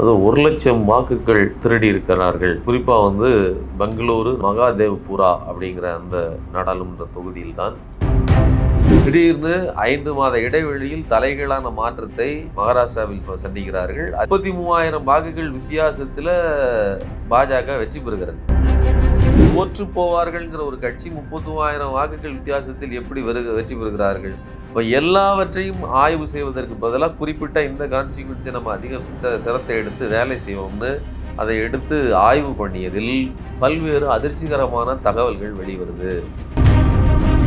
அது ஒரு லட்சம் வாக்குகள் திருடி இருக்கிறார்கள். குறிப்பாக வந்து பெங்களூரு மகாதேவ்புரா அப்படிங்கிற அந்த நாடாளுமன்ற தொகுதியில் தான் திடீர்னு ஐந்து மாத இடைவெளியில் தலைகீழான மாற்றத்தை மகாராஷ்டிராவில் இப்போ சந்திக்கிறார்கள். முப்பத்தி மூவாயிரம் வாக்குகள் வித்தியாசத்தில் பாஜக வெற்றி பெறுகிறது. தோற்று போவார்கள்ங்கிற ஒரு கட்சி முப்பத்தி மூவாயிரம் வாக்குகள் வித்தியாசத்தில் எப்படி வருக வெற்றி பெறுகிறார்கள்? இப்போ எல்லாவற்றையும் ஆய்வு செய்வதற்கு பதிலாக குறிப்பிட்ட இந்த கான்சிக்வன்ஸை நம்ம அதிகம் சித்த சிரத்தை எடுத்து வேலை செய்வோம்னு அதை எடுத்து ஆய்வு பண்ணியதில் பல்வேறு அதிர்ச்சிகரமான தகவல்கள் வெளிவருது.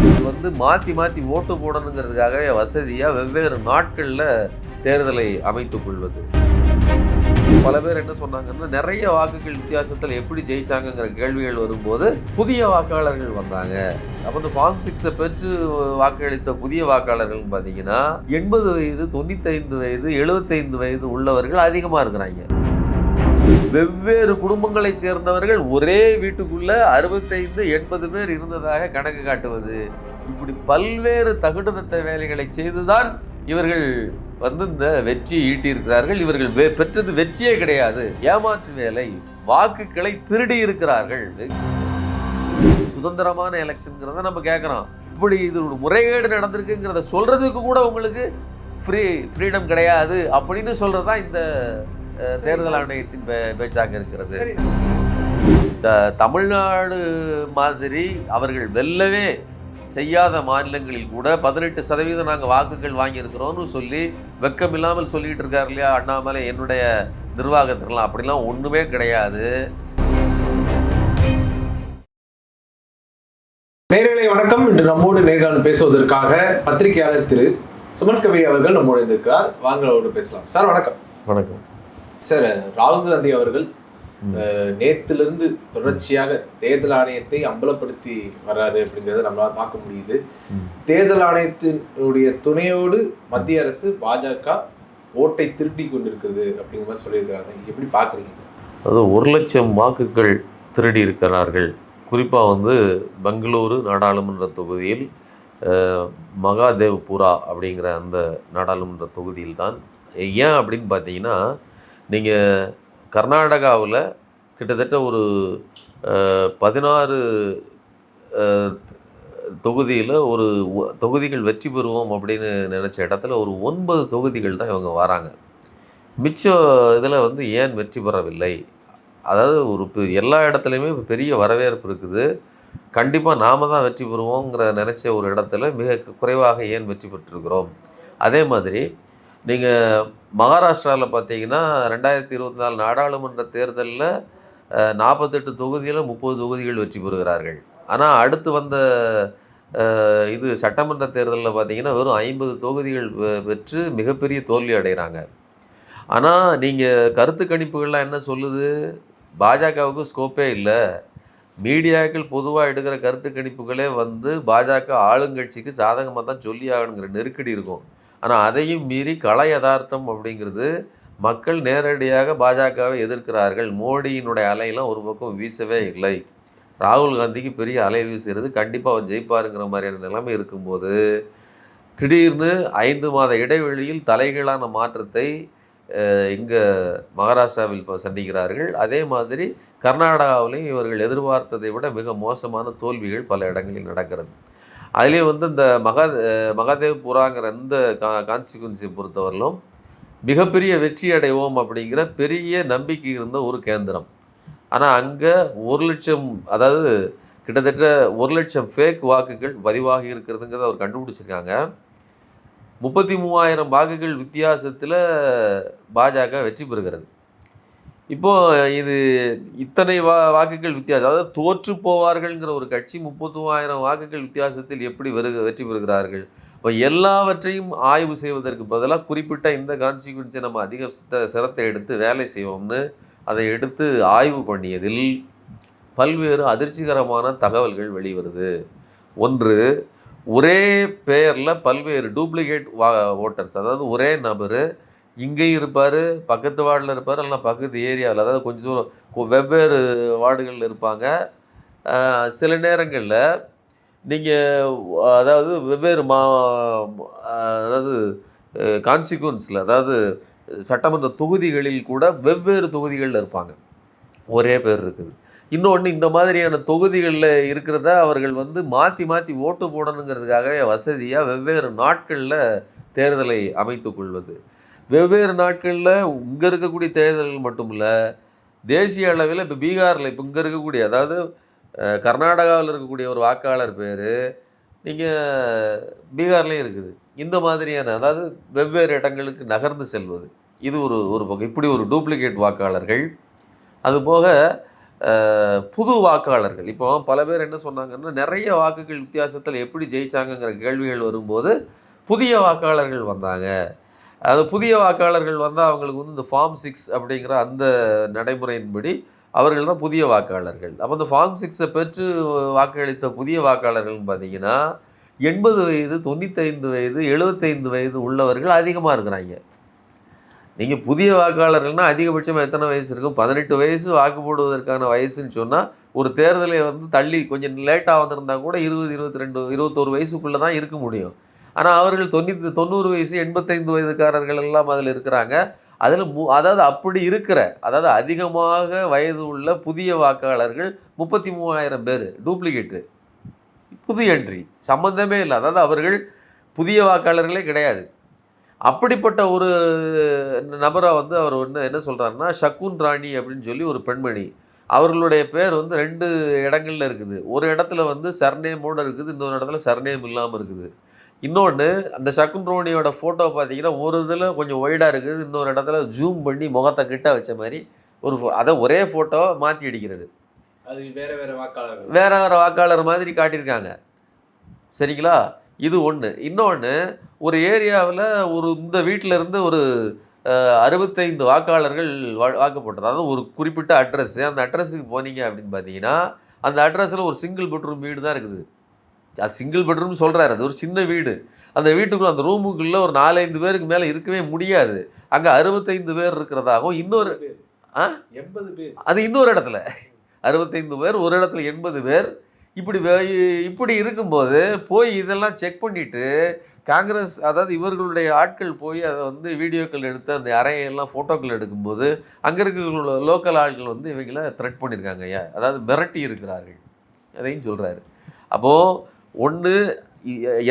இது வந்து மாற்றி மாற்றி ஓட்டு போடணுங்கிறதுக்காகவே வசதியாக வெவ்வேறு நாட்களில் தேர்தலை அமைத்துக் கொள்வது. பல பேர் என்ன சொன்னாங்கன்னா நிறைய வாக்குகள் வித்தியாசத்தில் எப்படி ஜெயிச்சாங்கங்கிற கேள்விகள் வரும்போது புதிய வாக்காளர்கள் வந்தாங்க. அப்போ இந்த ஃபார்ம் சிக்ஸை பெற்று வாக்களித்த புதிய வாக்காளர்கள் பார்த்தீங்கன்னா எண்பது வயது தொண்ணூத்தைந்து வயது எழுபத்தைந்து வயது உள்ளவர்கள் அதிகமாக இருக்கிறாங்க. வெவ்வேறு குடும்பங்களைச் சேர்ந்தவர்கள் ஒரே வீட்டுக்குள்ள அறுபத்தைந்து எண்பது பேர் இருந்ததாக கணக்கு காட்டுவது. இப்படி பல்வேறு தகுடுதத்த வேலைகளை செய்துதான் இவர்கள் வந்து இந்த வெற்றி ஈட்டியிருக்கிறார்கள். இவர்கள் பெற்றது வெற்றியே கிடையாது. ஏமாற்று வேலை வாக்குகளை திருடி இருக்கிறார்கள். சுதந்திரமான எலெக்ஷன்ங்கிறத நம்ம கேட்குறோம். இப்படி இது ஒரு முறைகேடு நடந்திருக்குங்கிறத சொல்றதுக்கு கூட உங்களுக்கு ஃப்ரீ ஃப்ரீடம் கிடையாது அப்படின்னு சொல்றது தான் இந்த தேர்தல் ஆணையத்தின் பேச்சாக இருக்கிறது. சரி. த- தமிழ்நாடு மாதிரி அவர்கள் வெல்லவே செய்யாத மாநிலங்களில் கூட பதினெட்டு சதவீதம் நாங்கள் வாக்குகள் வாங்கியிருக்கிறோம்னு சொல்லி வெக்கமில்லாமல் சொல்லிட்டு இருக்காரு இல்லையா அண்ணாமலை என்னுடைய நிர்வாகத்திற்கெல்லாம் அப்படிலாம் ஒன்றுமே கிடையாது. நேர்களை வணக்கம். இன்று நம்மோடு நேர்காணல் பேசுவதற்காக பத்திரிகையாளர் திரு சுமன் கவி அவர்கள் நம்மோடு இருந்திருக்கிறார் வாங்க அவரோடு பேசலாம். சார் வணக்கம். வணக்கம். சார் ராகுல் காந்தி அவர்கள் நேத்திலிருந்து தொடர்ச்சியாக தேர்தல் ஆணையத்தை அம்பலப்படுத்தி வர்றாரு அப்படிங்கிறத நம்மளால பார்க்க முடியுது. தேர்தல் ஆணையத்தினுடைய துணையோடு மத்திய அரசு பாஜக ஓட்டை திருடி கொண்டிருக்குது அப்படிங்கிற மாதிரி சொல்லியிருக்கிறாங்க. எப்படி பாக்குறீங்க அது ஒரு லட்சம் வாக்குகள் திருடி இருக்கிறார்கள். குறிப்பாக வந்து பெங்களூரு நாடாளுமன்ற தொகுதியில் மகாதேவ்புரா அப்படிங்கிற அந்த நாடாளுமன்ற தொகுதியில் தான் ஏன் அப்படின்னு பார்த்தீங்கன்னா நீங்கள் கர்நாடகாவில் கிட்டத்தட்ட ஒரு பதினாறு தொகுதியில் ஒரு தொகுதிகள் வெற்றி பெறுவோம் அப்படின்னு நினச்ச இடத்துல ஒரு ஒன்பது தொகுதிகள் தான் இவங்க வராங்க. மிச்ச இதில் வந்து ஏன் வெற்றி பெறவில்லை? அதாவது ஒரு எல்லா இடத்துலையுமே பெரிய வரவேற்பு இருக்குது. கண்டிப்பாக நாம தான் வெற்றி பெறுவோங்கிற நினச்ச ஒரு இடத்துல மிக குறைவாக ஏன் வெற்றி பெற்றிருக்கிறோம்? அதே மாதிரி நீங்கள் மகாராஷ்டிராவில் பார்த்தீங்கன்னா ரெண்டாயிரத்தி இருபத்தி நாலு நாடாளுமன்ற தேர்தலில் நாற்பத்தெட்டு தொகுதியில் முப்பது தொகுதிகள் வெற்றி பெறுகிறார்கள். ஆனால் அடுத்து வந்த இது சட்டமன்ற தேர்தலில் பார்த்தீங்கன்னா வெறும் ஐம்பது தொகுதிகள் பெற்று மிகப்பெரிய தோல்வி அடைகிறாங்க. ஆனால் நீங்கள் கருத்து கணிப்புகள்லாம் என்ன சொல்லுது? பாஜகவுக்கு ஸ்கோப்பே இல்லை. மீடியாக்கள் பொதுவாக எடுக்கிற கருத்து கணிப்புகளே வந்து பாஜக ஆளுங்கட்சிக்கு சாதகமாக தான் சொல்லி ஆகணுங்கிற நெருக்கடி இருக்கும். ஆனால் அதையும் மீறி கள யதார்த்தம் அப்படிங்கிறது மக்கள் நேரடியாக பாஜகவை எதிர்க்கிறார்கள். மோடியினுடைய அலையெல்லாம் ஒரு பக்கம் வீசவே இல்லை. ராகுல் காந்திக்கு பெரிய அலை வீசுகிறது. கண்டிப்பாக அவர் ஜெயிப்பாருங்கிற மாதிரியான நிலைமை இருக்கும்போது திடீர்னு ஐந்து மாத இடைவெளியில் தலைகீழான மாற்றத்தை இங்கே மகாராஷ்டிராவில் இப்போ சந்திக்கிறார்கள். அதே மாதிரி கர்நாடகாவிலையும் இவர்கள் எதிர்பார்த்ததை விட மிக மோசமான தோல்விகள் பல இடங்களில் நடக்கிறது. அதுலேயும் வந்து இந்த மகா மகாதேவ் புறாங்கிற இந்த கா கான்ஸ்டிகுவன்சியை பொறுத்தவரையிலும் மிகப்பெரிய வெற்றி அடைவோம் அப்படிங்கிற பெரிய நம்பிக்கை இருந்த ஒரு கேந்திரம். ஆனால் அங்கே ஒரு லட்சம் அதாவது கிட்டத்தட்ட ஒரு லட்சம் ஃபேக் வாக்குகள் பதிவாகி இருக்கிறதுங்கிறத அவர் கண்டுபிடிச்சிருக்காங்க. முப்பத்தி மூவாயிரம் வாக்குகள் வித்தியாசத்தில் பாஜக வெற்றி பெறுகிறது. இப்போது இது இத்தனை வா வாக்குகள் வித்தியாசம். அதாவது தோற்று போவார்கள்ங்கிற ஒரு கட்சி முப்பத்தி மூவாயிரம் வாக்குகள் வித்தியாசத்தில் எப்படி வருக வெற்றி பெறுகிறார்கள்? இப்போ எல்லாவற்றையும் ஆய்வு செய்வதற்கு பதிலாக குறிப்பிட்ட இந்த கான்சிக்வன்ஸை நம்ம அதிக சித்த சிரத்தை எடுத்து வேலை செய்வோம்னு அதை எடுத்து ஆய்வு பண்ணியதில் பல்வேறு அதிர்ச்சிகரமான தகவல்கள் வெளிவருது. ஒன்று ஒரே பெயரில் பல்வேறு டூப்ளிகேட் வா ஓட்டர்ஸ் அதாவது ஒரே நபர் இங்கேயும் இருப்பார் பக்கத்து வார்டில் இருப்பார் இல்லைனா பக்கத்து ஏரியாவில் அதாவது கொஞ்சம் தூரம் வெவ்வேறு வார்டுகளில் இருப்பாங்க. சில நேரங்களில் நீங்கள் அதாவது வெவ்வேறு மா அதாவது கான்சிக்வன்ஸில் அதாவது சட்டமன்ற தொகுதிகளில் கூட வெவ்வேறு தொகுதிகளில் இருப்பாங்க. ஒரே பேர் இருக்குது. இன்னொன்று இந்த மாதிரியான தொகுதிகளில் இருக்கிறத அவர்கள் வந்து மாற்றி மாற்றி ஓட்டு போடணுங்கிறதுக்காகவே வசதியாக வெவ்வேறு நாட்களில் தேர்தலை அமைத்து கொள்வது. வெவ்வேறு நாட்களில் இங்கே இருக்கக்கூடிய தேர்தல்கள் மட்டும் இல்லை தேசிய அளவில் இப்போ பீகாரில் இப்போ இங்கே இருக்கக்கூடிய அதாவது கர்நாடகாவில் இருக்கக்கூடிய ஒரு வாக்காளர் பேர் நீங்கள் பீகார்லேயும் இருக்குது. இந்த மாதிரியான அதாவது வெவ்வேறு இடங்களுக்கு நகர்ந்து செல்வது. இது ஒரு ஒரு பக்கம். இப்படி ஒரு டூப்ளிகேட் வாக்காளர்கள். அதுபோக புது வாக்காளர்கள். இப்போ பல பேர் என்ன சொன்னாங்கன்னா நிறைய வாக்குகள் வித்தியாசத்தில் எப்படி ஜெயிச்சாங்கங்கிற கேள்விகள் வரும்போது புதிய வாக்காளர்கள் வந்தாங்க. அது புதிய வாக்காளர்கள் வந்தால் அவங்களுக்கு வந்து இந்த ஃபார்ம் சிக்ஸ் அப்படிங்கிற அந்த நடைமுறையின்படி அவர்கள் தான் புதிய வாக்காளர்கள். அப்போ இந்த ஃபார்ம் சிக்ஸை பெற்று வாக்களித்த புதிய வாக்காளர்கள்னு பார்த்தீங்கன்னா எண்பது வயது தொண்ணூத்தைந்து வயது எழுபத்தைந்து வயது உள்ளவர்கள் அதிகமாக இருக்கிறாங்க. நீங்கள் புதிய வாக்காளர்கள்னால் அதிகபட்சமாக எத்தனை வயசு இருக்கும்? பதினெட்டு வயசு வாக்கு போடுவதற்கான வயசுன்னு சொன்னால் ஒரு தேர்தலை வந்து தள்ளி கொஞ்சம் லேட்டாக வந்திருந்தால் கூட இருபது இருபத்தி ரெண்டு இருபத்தோரு வயசுக்குள்ளே தான் இருக்க முடியும். ஆனால் அவர்கள் தொண்ணூற்றி தொண்ணூறு வயசு எண்பத்தைந்து வயதுக்காரர்கள் எல்லாம் அதில் இருக்கிறாங்க. அதில் மு அதாவது அப்படி இருக்கிற அதாவது அதிகமாக வயது உள்ள புதிய வாக்காளர்கள் முப்பத்தி மூவாயிரம் பேர் டூப்ளிகேட்டு. புது என்ட்ரி சம்மந்தமே இல்லை. அதாவது அவர்கள் புதிய வாக்காளர்களே கிடையாது. அப்படிப்பட்ட ஒரு நபரை வந்து அவர் ஒன்று என்ன சொல்கிறாருன்னா ஷக்குன் ராணி அப்படின்னு சொல்லி ஒரு பெண்மணி. அவர்களுடைய பேர் வந்து ரெண்டு இடங்கள்ல இருக்குது. ஒரு இடத்துல வந்து சர்நேமோடு இருக்குது இன்னொரு இடத்துல சர்நேம் இல்லாமல் இருக்குது. இன்னொன்று அந்த ஷக்குன் ரோனியோட ஃபோட்டோ பார்த்தீங்கன்னா ஒரு இதில் கொஞ்சம் ஒய்டாக இருக்குது. இன்னொரு இடத்துல ஜூம் பண்ணி முகத்தை கிட்ட வச்ச மாதிரி ஒரு அதை ஒரே ஃபோட்டோ மாற்றி அடிக்கிறது அது வேற வேற வாக்காளர்கள். வேற வேற வாக்காளர் மாதிரி காட்டியிருக்காங்க. சரிங்களா? இது ஒன்று இன்னொன்று ஒரு ஏரியாவில் ஒரு இந்த வீட்டில் இருந்து ஒரு அறுபத்தைந்து வாக்காளர்கள் வா- வாக்கு போட்டது அதாவது ஒரு குறிப்பிட்ட அட்ரஸ் அந்த அட்ரஸுக்கு போனீங்க அப்படின்னு பார்த்தீங்கன்னா அந்த அட்ரஸில் ஒரு சிங்கிள் பெட்ரூம் வீடு தான் இருக்குது. அது சிங்கிள் பெட்ரூம் சொல்கிறாரு அது ஒரு சின்ன வீடு. அந்த வீட்டுக்குள்ள அந்த ரூமுக்குள்ளே ஒரு நாலஞ்சு பேருக்கு மேலே இருக்கவே முடியாது. அங்கே அறுபத்தைந்து பேர் இருக்கிறதாகவும் இன்னொரு ஆ? எண்பது பேர். அது இன்னொரு இடத்துல. அறுபத்தைந்து பேர் ஒரு இடத்துல எண்பது பேர். இப்படி இப்படி இருக்கும்போது போய் இதெல்லாம் செக் பண்ணிட்டு காங்கிரஸ் அதாவது இவர்களுடைய ஆட்கள் போய் அதை வந்து வீடியோக்கள் எடுத்து அந்த அறையெல்லாம் ஃபோட்டோக்கள் எடுக்கும்போது அங்கே இருக்கிற லோக்கல் ஆட்கள் வந்து இவங்கள த்ரெட் பண்ணியிருக்காங்க ஐயா. அதாவது மிரட்டி இருக்கிறார்கள். அதையும் சொல்கிறாரு அப்போது ஒன்று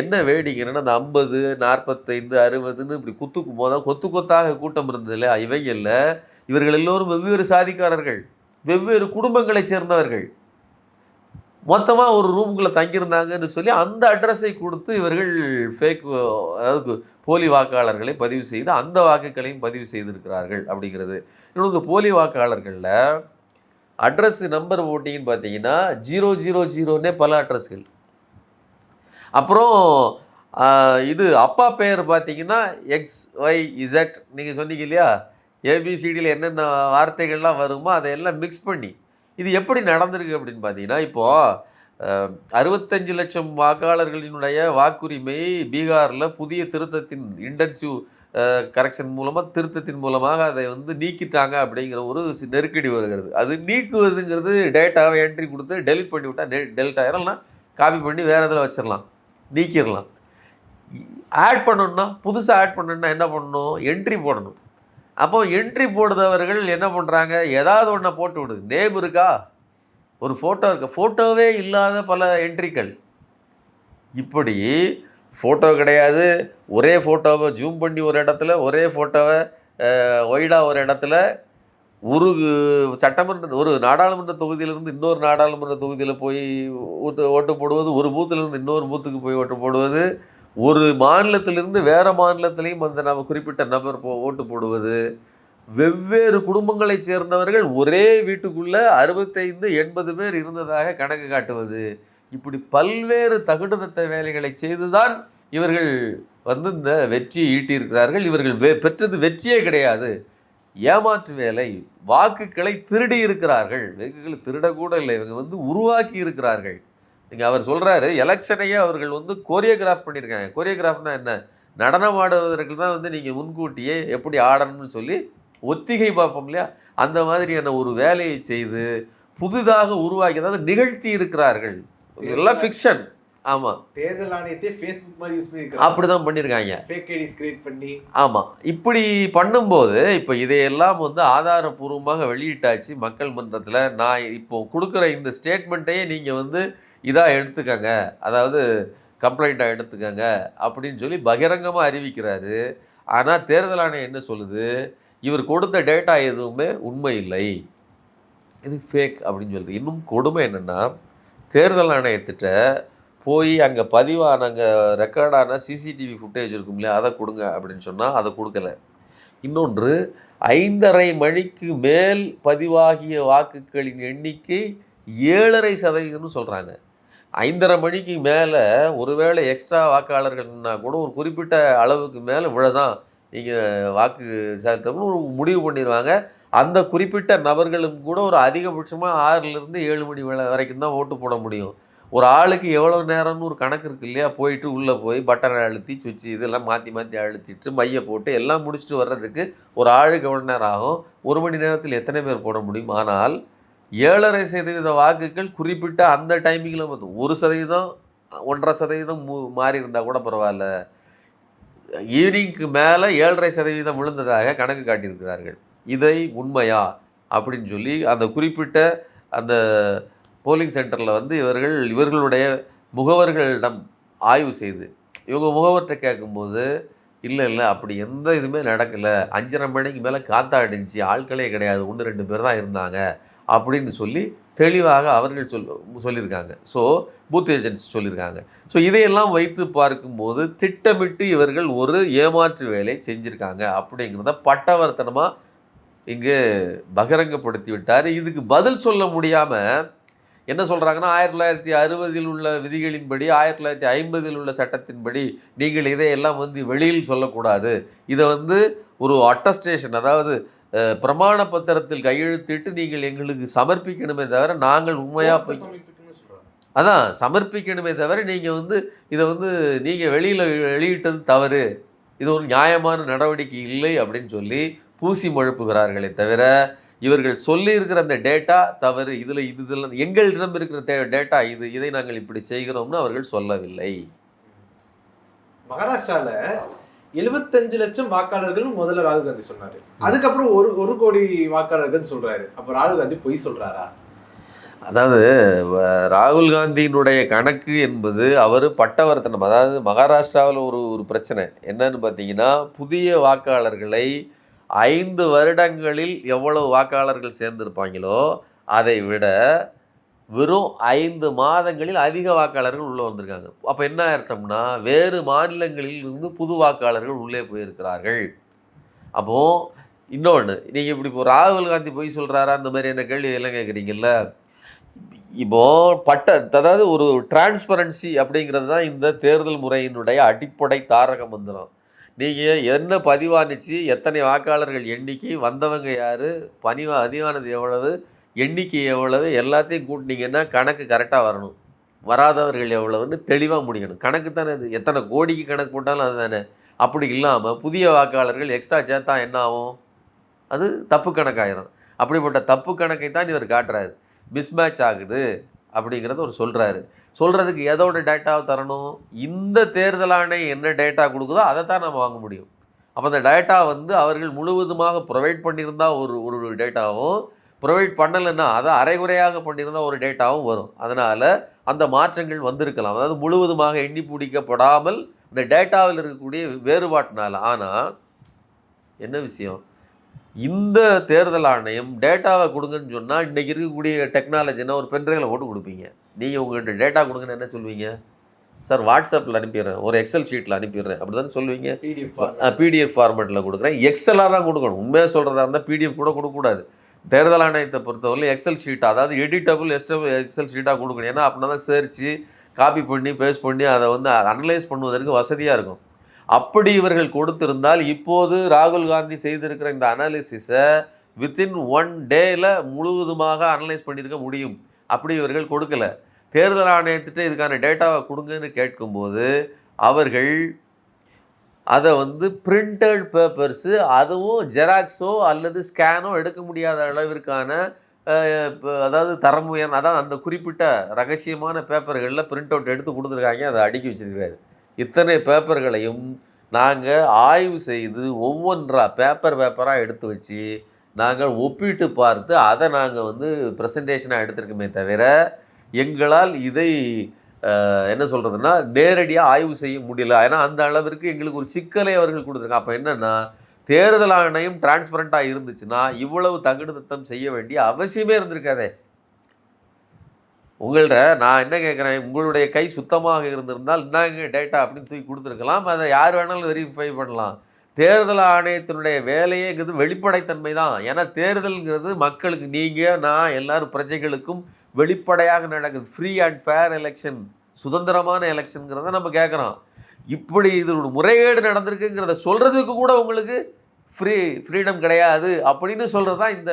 என்ன வேடிக்கைன்னா அந்த ஐம்பது நாற்பத்தைந்து அறுபதுன்னு இப்படி குத்துக்கும் போது கொத்து கொத்தாக கூட்டம் இருந்தது இல்லையா? இவைகளில் இவர்கள் எல்லோரும் வெவ்வேறு சாதிக்காரர்கள் வெவ்வேறு குடும்பங்களைச் சேர்ந்தவர்கள். மொத்தமாக ஒரு ரூமுக்குள்ளே தங்கியிருந்தாங்கன்னு சொல்லி அந்த அட்ரஸை கொடுத்து இவர்கள் ஃபேக் அதாவது போலி வாக்காளர்களை பதிவு செய்து அந்த வாக்குகளையும் பதிவு செய்திருக்கிறார்கள் அப்படிங்கிறது. இன்னொரு இந்த போலி வாக்காளர்களில் அட்ரஸ் நம்பர் போட்டிங்கன்னு பார்த்தீங்கன்னா ஜீரோ ஜீரோ ஜீரோன்னே பல அட்ரஸ்கள் அப்புறம் இது அப்பா பெயர் பார்த்தீங்கன்னா எக்ஸ் ஒய் இசட் நீங்கள் சொன்னீங்க இல்லையா? ஏபிசிடியில் என்னென்ன வார்த்தைகள்லாம் வருமோ அதையெல்லாம் மிக்ஸ் பண்ணி. இது எப்படி நடந்திருக்கு அப்படின்னு பார்த்தீங்கன்னா இப்போது அறுபத்தஞ்சு லட்சம் வாக்காளர்களினுடைய வாக்குரிமை பீகாரில் புதிய திருத்தத்தின் இன்டென்சிவ் கரெக்ஷன் மூலமாக திருத்தத்தின் மூலமாக அதை வந்து நீக்கிட்டாங்க அப்படிங்கிற ஒரு நெருக்கடி வருகிறது. அது நீக்குவதுங்கிறது டேட்டாவை என்ட்ரி கொடுத்து டெலிட் பண்ணி விட்டால் டெலிட் ஆயிரம்னா காப்பி பண்ணி வேறு இதில் வச்சிடலாம். நீக்கிடலாம். ஆட் பண்ணணும்னா புதுசாக ஆட் பண்ணணும்னா என்ன பண்ணணும்? என்ட்ரி போடணும். அப்போ என்ட்ரி போடுறவர்கள் என்ன பண்ணுறாங்க ஏதாவது ஒன்றை போட்டு விடுது நேம் இருக்கா? ஒரு ஃபோட்டோ இருக்கா. ஃபோட்டோவே இல்லாத பல என்ட்ரிகள் இப்படி ஃபோட்டோ கிடையாது. ஒரே ஃபோட்டோவை ஜூம் பண்ணி ஒரு இடத்துல ஒரே ஃபோட்டோவை ஒய்டாக ஒரு இடத்துல ஒரு சட்டமன்ற ஒரு நாடாளுமன்ற தொகுதியிலிருந்து இன்னொரு நாடாளுமன்ற தொகுதியில் போய் ஓட்டு ஓட்டு போடுவது ஒரு பூத்திலிருந்து இன்னொரு பூத்துக்கு போய் ஓட்டு போடுவது ஒரு மாநிலத்திலிருந்து வேறு மாநிலத்திலையும் அந்த நம்ம குறிப்பிட்ட நபர் போ ஓட்டு போடுவது வெவ்வேறு குடும்பங்களைச் சேர்ந்தவர்கள் ஒரே வீட்டுக்குள்ளே அறுபத்தைந்து எண்பது பேர் இருந்ததாக கணக்கு காட்டுவது. இப்படி பல்வேறு தகுடுதத்த வேலைகளை செய்துதான் இவர்கள் வந்து இந்த வெற்றியை ஈட்டியிருக்கிறார்கள். இவர்கள் வெ- பெற்றது வெற்றியே கிடையாது. ஏமாற்று வேலை வாக்குகளை திருடி இருக்கிறார்கள். வெகுகளை திருடக்கூட இல்லை இவங்க வந்து உருவாக்கி இருக்கிறார்கள். நீங்கள் அவர் சொல்கிறாரு எலெக்ஷனையே அவர்கள் வந்து கோரியோகிராஃப் பண்ணியிருக்காங்க. கோரியோகிராஃப்னா என்ன? நடனம் ஆடுவதற்கு தான் வந்து நீங்கள் முன்கூட்டியே எப்படி ஆடணும்னு சொல்லி ஒத்திகை பார்ப்போம் இல்லையா? அந்த மாதிரியான ஒரு வேலையை செய்து புதிதாக உருவாக்கி அதாவது நிகழ்த்தி இருக்கிறார்கள். இதெல்லாம் ஃபிக்ஷன் ஆமாம் தேர்தல் ஆணையத்தையே ஃபேஸ்புக் மாதிரி யூஸ் பண்ணிருக்காங்க அப்படி தான் பண்ணியிருக்காங்க ஃபேக் ஐடிஸ் கிரியேட் பண்ணி. ஆமாம் இப்படி பண்ணும்போது இப்போ இதையெல்லாம் வந்து ஆதாரபூர்வமாக வெளியிட்டாச்சு மக்கள் மன்றத்தில். நான் இப்போ கொடுக்குற இந்த ஸ்டேட்மெண்ட்டையே நீங்கள் வந்து இதாக எடுத்துக்கங்க. அதாவது கம்ப்ளைண்ட்டாக எடுத்துக்கங்க அப்படின்னு சொல்லி பகிரங்கமாக அறிவிக்கிறாரு. ஆனால் தேர்தல் ஆணையம் என்ன சொல்லுது? இவர் கொடுத்த டேட்டா எதுவுமே உண்மை இல்லை. இது ஃபேக் அப்படின்னு சொல்லுது. இன்னும் கொடுமை என்னென்னா தேர்தல் ஆணையத்திட்ட போய் அங்கே பதிவான அங்கே ரெக்கார்டான சிசிடிவி ஃபுட்டேஜ் இருக்கும் இல்லையா? அதை கொடுங்க அப்படின்னு சொன்னால் அதை கொடுக்கல. இன்னொன்று ஐந்தரை மணிக்கு மேல் பதிவாகிய வாக்குகளின் எண்ணிக்கை ஏழரை சதவீதம்னு சொல்கிறாங்க ஐந்தரை மணிக்கு மேலே ஒருவேளை எக்ஸ்ட்ரா வாக்காளர்கள்னா கூட ஒரு குறிப்பிட்ட அளவுக்கு மேலே இவ்வளோதான் நீங்கள் வாக்கு சேர்த்தோம்னு ஒரு முடிவு பண்ணிடுவாங்க. அந்த குறிப்பிட்ட நபர்களும் கூட ஒரு அதிகபட்சமாக ஆறுலேருந்து ஏழு மணி வரைக்கும் தான் ஓட்டு போட முடியும். ஒரு ஆளுக்கு எவ்வளோ நேரம்னு ஒரு கணக்கு இருக்கு இல்லையா? போயிட்டு உள்ளே போய் பட்டனை அழுத்தி சுவிட்சு இதெல்லாம் மாற்றி மாற்றி அழுத்திட்டு மைய போட்டு எல்லாம் முடிச்சுட்டு வர்றதுக்கு ஒரு ஆளுக்கு எவ்வளோ நேரம் ஆகும்? ஒரு மணி நேரத்தில் எத்தனை பேர் போட முடியும்? ஆனால் ஏழரை சதவீத வாக்குகள் குறிப்பிட்ட அந்த டைமிங்கில் வந்து ஒரு சதவீதம் ஒன்றரை சதவீதம் மாறி இருந்தால் கூட பரவாயில்ல. ஈவினிங்க்கு மேலே ஏழரை சதவீதம் விழுந்ததாக கணக்கு காட்டியிருக்கிறார்கள். இதை உண்மையா? அப்படின்னு சொல்லி அந்த குறிப்பிட்ட அந்த போலிங் சென்டரில் வந்து இவர்கள் இவர்களுடைய முகவர்களிடம் ஆய்வு செய்து இவங்க முகவர்கிட்ட கேட்கும்போது இல்லை இல்லை அப்படி எந்த இதுவுமே நடக்கலை. அஞ்சரை மணிக்கு மேலே காத்தாடிச்சு ஆட்களே கிடையாது. ஒன்று ரெண்டு பேர் தான் இருந்தாங்க. அப்படின்னு சொல்லி தெளிவாக அவர்கள் சொல் சொல்லியிருக்காங்க. ஸோ பூத் ஏஜென்ட்ஸ் சொல்லியிருக்காங்க. ஸோ இதையெல்லாம் வைத்து பார்க்கும்போது திட்டமிட்டு இவர்கள் ஒரு ஏமாற்று வேலை செஞ்சுருக்காங்க அப்படிங்கிறத பட்டவர்த்தனமாக இங்கே பகிரங்கப்படுத்தி விட்டார் இதுக்கு பதில் சொல்ல முடியாமல் என்ன சொல்கிறாங்கன்னா ஆயிரத்தி தொள்ளாயிரத்தி அறுபதில் உள்ள விதிகளின்படி ஆயிரத்தி தொள்ளாயிரத்தி ஐம்பதில் உள்ள சட்டத்தின்படி நீங்கள் இதையெல்லாம் வந்து வெளியில் சொல்லக்கூடாது. இதை வந்து ஒரு அட்டஸ்டேஷன் அதாவது பிரமாண பத்திரத்தில் கையெழுத்திட்டு நீங்கள் எங்களுக்கு சமர்ப்பிக்கணுமே தவிர நாங்கள் உண்மையாக போய் அதான் சமர்ப்பிக்கணுமே தவிர நீங்கள் வந்து இதை வந்து நீங்கள் வெளியில் வெளியிட்டது தவறு. இது ஒரு நியாயமான நடவடிக்கை இல்லை அப்படின்னு சொல்லி பூசி மழுப்புகிறார்களே தவிர இவர்கள் சொல்லியிருக்கிற அந்த டேட்டா தவறு இதில் இது இதெல்லாம் எங்களிடம் இருக்கிற தே டேட்டா இது இதை நாங்கள் இப்படி செய்கிறோம்னு அவர்கள் சொல்லவில்லை. மகாராஷ்டிரால எழுபத்தஞ்சு லட்சம் வாக்காளர்கள் முதல்ல ராகுல் காந்தி சொன்னாரு. அதுக்கப்புறம் ஒரு ஒரு கோடி வாக்காளர்கள் சொல்றாரு. அப்ப ராகுல் காந்தி பொய் சொல்றாரா? அதாவது ராகுல் காந்தியினுடைய கணக்கு என்பது அவர் பட்டவர்த்தனம். அதாவது மகாராஷ்டிராவில் ஒரு ஒரு பிரச்சனை. என்னன்னு பார்த்தீங்கன்னா புதிய வாக்காளர்களை ஐந்து வருடங்களில் எவ்வளவு வாக்காளர்கள் சேர்ந்திருப்பாங்களோ அதை விட வெறும் ஐந்து மாதங்களில் அதிக வாக்காளர்கள் உள்ளே வந்திருக்காங்க. அப்போ என்ன அர்த்தம்னா வேறு மாநிலங்களில் இருந்து புது வாக்காளர்கள் உள்ளே போயிருக்கிறார்கள். அப்போது இன்னொன்று நீங்கள் இப்படி இப்போ ராகுல் காந்தி போய் சொல்கிறாரா அந்த மாதிரி என்ன கேள்வி எல்லாம் கேட்குறீங்கல்ல இப்போ பட்ட அதாவது ஒரு டிரான்ஸ்பரன்சி அப்படிங்கிறது தான் இந்த தேர்தல் முறையினுடைய அடிப்படை தாரக மந்திரம். நீங்கள் என்ன பதிவானுச்சு எத்தனை வாக்காளர்கள் எண்ணிக்கை வந்தவங்க யார் பணிவா பதிவானது எவ்வளவு எண்ணிக்கை எவ்வளவு எல்லாத்தையும் கூட்டினீங்கன்னா கணக்கு கரெக்டாக வரணும். வராதவர்கள் எவ்வளவுன்னு தெளிவாக முடிக்கணும். கணக்கு தானே இது. எத்தனை கோடிக்கு கணக்கு போட்டாலும் அதுதானே. அப்படி இல்லாமல் புதிய வாக்காளர்கள் எக்ஸ்ட்ரா சேர்த்தா என்ன ஆகும்? அது தப்பு கணக்காயிரும். அப்படிப்பட்ட தப்பு கணக்கை தான் இவர் காட்டுறாரு. மிஸ்மேட்ச் ஆகுது அப்படிங்கிறத அவர் சொல்கிறாரு சொல்கிறதுக்கு எதோட டேட்டாவை தரணும்? இந்த தேர்தல் ஆணையம் என்ன டேட்டா கொடுக்குதோ அதை தான் நம்ம வாங்க முடியும். அப்போ அந்த டேட்டா வந்து அவர்கள் முழுவதுமாக ப்ரொவைட் பண்ணியிருந்தா ஒரு ஒரு டேட்டாவும் ப்ரொவைட் பண்ணலைன்னா அதை அரைகுறையாக பண்ணியிருந்தா ஒரு டேட்டாவும் வரும். அதனால் அந்த மாற்றங்கள் வந்திருக்கலாம். அதாவது முழுவதுமாக எண்ணி பிடிக்கப்படாமல் இந்த டேட்டாவில் இருக்கக்கூடிய வேறுபாட்டினால். ஆனால் என்ன விஷயம்? இந்த தேர்தல் ஆணையம் டேட்டாவை கொடுங்கன்னு சொன்னால் இன்றைக்கி இருக்கக்கூடிய டெக்னாலஜினா ஒரு பென்ட்ரைவில் போட்டு கொடுப்பீங்க. நீங்கள் உங்கள்கிட்ட டேட்டா கொடுங்கன்னு என்ன சொல்லுவீங்க? சார் வாட்ஸ்அப்பில் அனுப்பிடுறேன். ஒரு எக்ஸல் ஷீட்டில் அனுப்பிடுறேன். அப்படி தானே சொல்லுவீங்க பிடிஎஃப் பிடிஎஃப் ஃபார்மேட்டில் கொடுக்குறேன். எக்ஸலாக தான் கொடுக்கணும். உண்மையாக சொல்கிறதா இருந்தால் பிடிஎஃப் கூட கொடுக்கக்கூடாது. தேர்தல் ஆணையத்தை பொறுத்தவரை எக்ஸல் ஷீட் அதாவது எடிட்டபிள் எஸ்டபிள் எக்ஸல் ஷீட்டாக கொடுக்கணும். ஏன்னா அப்படின்னா தான் சேர்ச்சு காப்பி பண்ணி பேஸ்ட் பண்ணி அதை வந்து அனலைஸ் பண்ணுவதற்கு வசதியாக இருக்கும். அப்படி இவர்கள் கொடுத்திருந்தால் இப்போது ராகுல் காந்தி செய்திருக்கிற இந்த அனாலிசிஸை வித்தின் ஒன் டேயில் முழுவதுமாக அனலைஸ் பண்ணியிருக்க முடியும். அப்படி இவர்கள் கொடுக்கல. தேர்தல் ஆணையத்திட்ட இதுக்கான டேட்டாவை கொடுங்கன்னு கேட்கும்போது அவர்கள் அதை வந்து பிரிண்டட் பேப்பர்ஸு அதுவும் ஜெராக்ஸோ அல்லது ஸ்கேனோ எடுக்க முடியாத அளவிற்கான இப்போ அதாவது தரம் உயர்ந்த அதான் அந்த குறிப்பிட்ட ரகசியமான பேப்பர்களில் பிரிண்ட் அவுட் எடுத்து கொடுத்துருக்காங்க அதை அடுக்கி வச்சிருக்காரு இத்தனை பேப்பர்களையும் நாங்கள் ஆய்வு செய்து ஒவ்வொன்றா பேப்பர் பேப்பராக எடுத்து வச்சு நாங்கள் ஒப்பிட்டு பார்த்து அதை நாங்கள் வந்து ப்ரெசன்டேஷனாக எடுத்திருக்கோமே தவிர எங்களால் இதை என்ன சொல்கிறதுனா நேரடியாக ஆய்வு செய்ய முடியல. ஏன்னா அந்த அளவிற்கு எங்களுக்கு ஒரு சிக்கலை அவர்கள் கொடுத்துருக்காங்க. அப்போ என்னென்னா தேர்தல் ஆணையம் டிரான்ஸ்பரண்ட்டாக இருந்துச்சுன்னா இவ்வளவு தகுடுத்தம் செய்ய வேண்டிய அவசியமே இருந்திருக்காதே. உங்கள்கிட்ட நான் என்ன கேட்குறேன்? உங்களுடைய கை சுத்தமாக இருந்திருந்தால் இன்னாங்க டேட்டா அப்படின்னு தூக்கி கொடுத்துருக்கலாம். அதை யார் வேணாலும் வெரிஃபை பண்ணலாம். தேர்தல் ஆணையத்தினுடைய வேலையேங்கிறது வெளிப்படைத்தன்மை தான் ஏன்னா தேர்தல்ங்கிறது மக்களுக்கு நீங்கள் நான் எல்லாரும் பிரஜைகளுக்கும் வெளிப்படையாக நடக்குது. ஃப்ரீ அண்ட் ஃபேர் எலெக்ஷன் சுதந்திரமான எலெக்ஷனுங்கிறத நம்ம கேட்குறோம் இப்படி இது ஒரு முறைகேடு நடந்திருக்குங்கிறத சொல்கிறதுக்கு கூட உங்களுக்கு ஃப்ரீ ஃப்ரீடம் கிடையாது அப்படின்னு சொல்கிறது தான் இந்த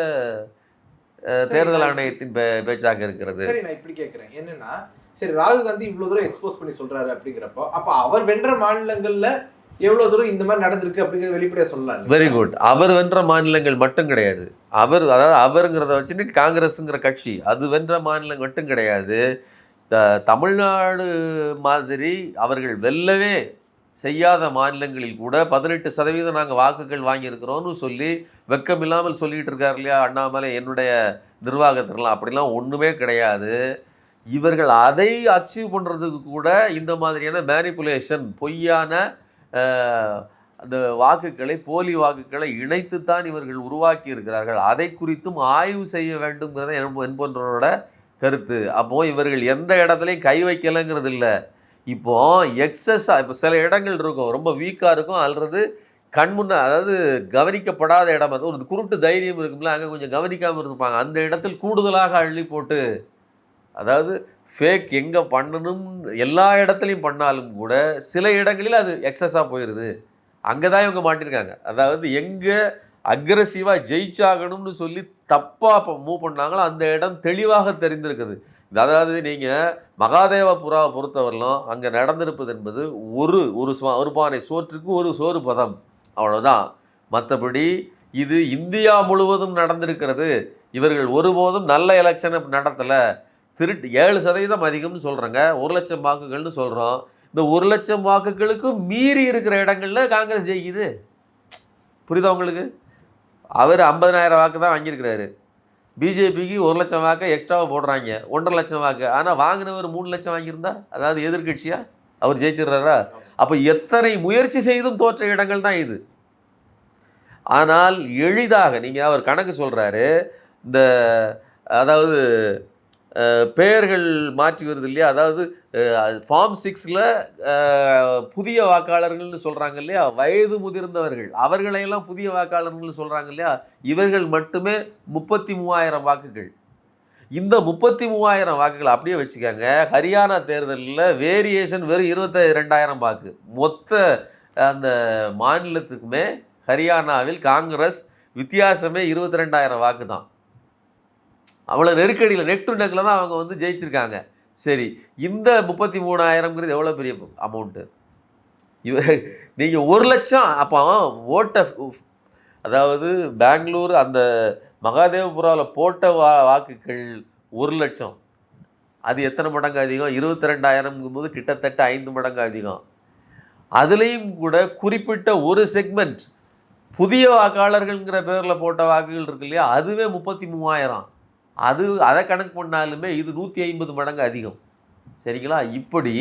தேர்தல் ஆணையத்தின் பே- பேச்சாக இருக்கிறது. சரி நான் இப்படி கேட்கிறேன் என்னன்னா சரி ராகுல் காந்தி இவ்வளவு தூரம் எக்ஸ்போஸ் பண்ணி சொல்றாரு அப்படிங்கிறப்போ அப்ப அவர் வென்ற மாநிலங்கள்ல எவ்வளவு தூரம் இந்த மாதிரி நடந்திருக்கு அப்படிங்கறது வெளிப்படையா சொல்லலாம் வெரி குட் அவர் வென்ற மாநிலங்கள் மட்டும் கிடையாது. அவர் அதாவது அவருங்கிறத வச்சுட்டு காங்கிரஸுங்கிற கட்சி அது வென்ற மாநிலங்கள் மட்டும் கிடையாது. த- தமிழ்நாடு மாதிரி அவர்கள் வெல்லவே செய்யாத மாநிலங்களில் கூட பதினெட்டு சதவீதம் நாங்கள் வாக்குகள் வாங்கியிருக்கிறோம்னு சொல்லி வெக்கம் இல்லாமல் சொல்லிட்டு இல்லையா அண்ணாமலை என்னுடைய நிர்வாகத்திலாம் அப்படிலாம் ஒன்றுமே கிடையாது. இவர்கள் அதை அச்சீவ் பண்ணுறதுக்கு கூட இந்த மாதிரியான மேனிப்புலேஷன் பொய்யான அந்த வாக்குகளை போலி வாக்குகளை இணைத்துத்தான் இவர்கள் உருவாக்கி இருக்கிறார்கள். அதை குறித்தும் ஆய்வு செய்ய வேண்டும்ங்கிறத என் என்பவரோட கருத்து. அப்போது இவர்கள் எந்த இடத்துலையும் கை வைக்கலைங்கிறது இல்லை. இப்போ எக்ஸஸாக இப்போ சில இடங்கள் இருக்கும். ரொம்ப வீக்காக இருக்கும். அல்லது கண்முன்ன அதாவது கவனிக்கப்படாத இடம். அது ஒரு குருட்டு தைரியம் இருக்கும்ல. அங்கே கொஞ்சம் கவனிக்காமல் இருப்பாங்க அந்த இடத்தில் கூடுதலாக அள்ளி போட்டு அதாவது ஃபேக் எங்கே பண்ணணும் எல்லா இடத்துலையும் பண்ணாலும் கூட சில இடங்களில் அது எக்ஸஸாக போயிடுது அங்கே தான் இவங்க மாட்டிருக்காங்க. அதாவது எங்கே அக்ரஸிவாக ஜெயிச்சாகணும்னு சொல்லி தப்பாக மூவ் பண்ணாங்களோ அந்த இடம் தெளிவாக தெரிந்திருக்குது. அதாவது நீங்கள் மகாதேவபுராவை பொறுத்தவரையிலும் அங்கே நடந்திருப்பது என்பது ஒரு ஒரு சுவா- ஒரு பானை சோற்றுக்கு ஒரு சோறு பதம். அவ்வளோதான் மற்றபடி இது இந்தியா முழுவதும் நடந்திருக்கிறது. இவர்கள் ஒருபோதும் நல்ல எலெக்ஷன் நடத்தலை. திருட்டு ஏழு சதவீதம் அதிகம்னு சொல்கிறேங்க ஒரு லட்சம் வாக்குகள்னு சொல்கிறோம் இந்த ஒரு லட்சம் வாக்குகளுக்கு மீறி இருக்கிற இடங்களில் காங்கிரஸ் ஜெயிக்குது. புரியுதா உங்களுக்கு? அவர் ஐம்பதனாயிரம் வாக்கு தான் வாங்கியிருக்கிறாரு. பிஜேபிக்கு ஒரு லட்சம் வாக்கை எக்ஸ்ட்ராவாக போடுறாங்க. ஒன்றரை லட்சம் வாக்கு. ஆனால் வாங்கினவர் மூணு லட்சம் வாங்கியிருந்தா அதாவது எதிர்கட்சியாக அவர் ஜெயிச்சிடுறாரா? அப்போ எத்தனை முயற்சி செய்தும் தோற்ற இடங்கள் தான் இது. ஆனால் எளிதாக நீங்கள் அவர் கணக்கு சொல்கிறாரு இந்த அதாவது பெயர்கள் மாற்றி வருது இல்லையா? அதாவது ஃபார்ம் சிக்ஸில் புதிய வாக்காளர்கள்னு சொல்கிறாங்க இல்லையா? வயது முதிர்ந்தவர்கள். அவர்களையெல்லாம் புதிய வாக்காளர்கள்னு சொல்கிறாங்க இல்லையா? இவர்கள் மட்டுமே முப்பத்தி மூவாயிரம் வாக்குகள். இந்த முப்பத்தி மூவாயிரம் வாக்குகள் அப்படியே வச்சுக்கோங்க. ஹரியானா தேர்தலில் வேரியேஷன் வெறும் இருபத்தி ரெண்டாயிரம் வாக்கு. மொத்த அந்த மாநிலத்துக்குமே ஹரியானாவில் காங்கிரஸ் வித்தியாசமே இருபத்தி ரெண்டாயிரம் வாக்கு தான் அவ்வளோ நெருக்கடியில் நெக் டு நெக்கில் தான் அவங்க வந்து ஜெயிச்சிருக்காங்க. சரி இந்த முப்பத்தி மூணாயிரம்ங்கிறது எவ்வளோ பெரிய அமௌண்ட்டு இவ நீங்கள் ஒரு லட்சம் அப்போ ஓட்டை அதாவது பெங்களூர் அந்த மகாதேவபுராவில் போட்ட வா வாக்குகள் ஒரு லட்சம். அது எத்தனை மடங்கு அதிகம்? இருபத்தி ரெண்டாயிரம்ங்கும் போது கிட்டத்தட்ட ஐந்து மடங்கு அதிகம். அதுலேயும் கூட குறிப்பிட்ட ஒரு செக்மெண்ட் புதிய வாக்காளர்கள்ங்கிற பேரில் போட்ட வாக்குகள் இருக்கு இல்லையா? அதுவே முப்பத்தி மூவாயிரம். அது அதை கணக்கு பண்ணாலுமே இது நூற்றி ஐம்பது மடங்கு அதிகம். சரிங்களா? இப்படி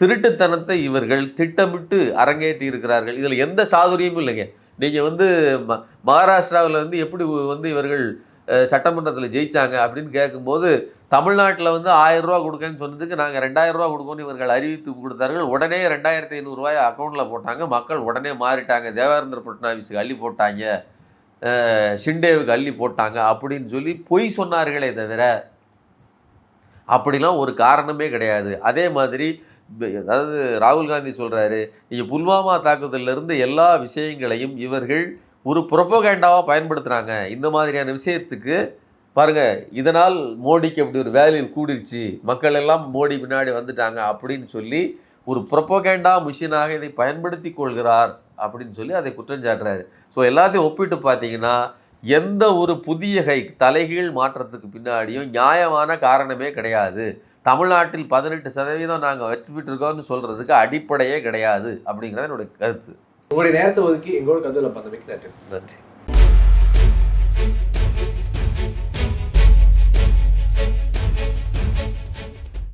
திருட்டுத்தனத்தை இவர்கள் திட்டமிட்டு அரங்கேற்றி இருக்கிறார்கள். இதில் எந்த சாதுரியமும் இல்லைங்க. நீங்கள் வந்து ம மகாராஷ்டிராவில் வந்து எப்படி வந்து இவர்கள் சட்டமன்றத்தில் ஜெயித்தாங்க அப்படின்னு கேட்கும்போது தமிழ்நாட்டில் வந்து ஆயிரம் ரூபா கொடுக்கன்னு சொன்னதுக்கு நாங்கள் ரெண்டாயிரம் ரூபா கொடுக்கணும்னு இவர்கள் அறிவித்து கொடுத்தார்கள். உடனே ரெண்டாயிரத்தி ஐநூறுரூவாய் அக்கௌண்ட்டில் போட்டாங்க. மக்கள் உடனே மாறிட்டாங்க. தேவேந்திர பட்னாவிஸுக்கு அள்ளி போட்டாங்க. ஷிண்டேவுக்கு அள்ளி போட்டாங்க அப்படின்னு சொல்லி பொய் சொன்னார்களே தவிர அப்படிலாம் ஒரு காரணமே கிடையாது. அதே மாதிரி அதாவது ராகுல் காந்தி சொல்கிறாரு நீங்கள் புல்வாமா தாக்குதலிருந்து எல்லா விஷயங்களையும் இவர்கள் ஒரு புரப்போகேண்டாவாக பயன்படுத்துகிறாங்க இந்த மாதிரியான விஷயத்துக்கு பாருங்கள் இதனால் மோடிக்கு அப்படி ஒரு வேல்யூ கூடிருச்சு. மக்கள் எல்லாம் மோடி பின்னாடி வந்துட்டாங்க அப்படின்னு சொல்லி ஒரு புரப்போகேண்டா மிஷினாக இதை பயன்படுத்தி கொள்கிறார். அப்படின்னு சொல்லி அதை குற்றம் சாட்டுறாரு ஸோ எல்லாத்தையும் ஒப்பிட்டு பார்த்தீங்கன்னா எந்த ஒரு புதிய கை தலைகீழ் மாற்றத்துக்கு பின்னாடியும் நியாயமான காரணமே கிடையாது. தமிழ்நாட்டில் பதினெட்டு சதவீதம் நாங்கள் வெற்றி பெற்றிருக்கோம்னு சொல்கிறதுக்கு அடிப்படையே கிடையாது அப்படிங்கிறது என்னுடைய கருத்து. உங்களுடைய நேரத்தை ஒதுக்கி எங்களோட கருத்துல சார். நன்றி.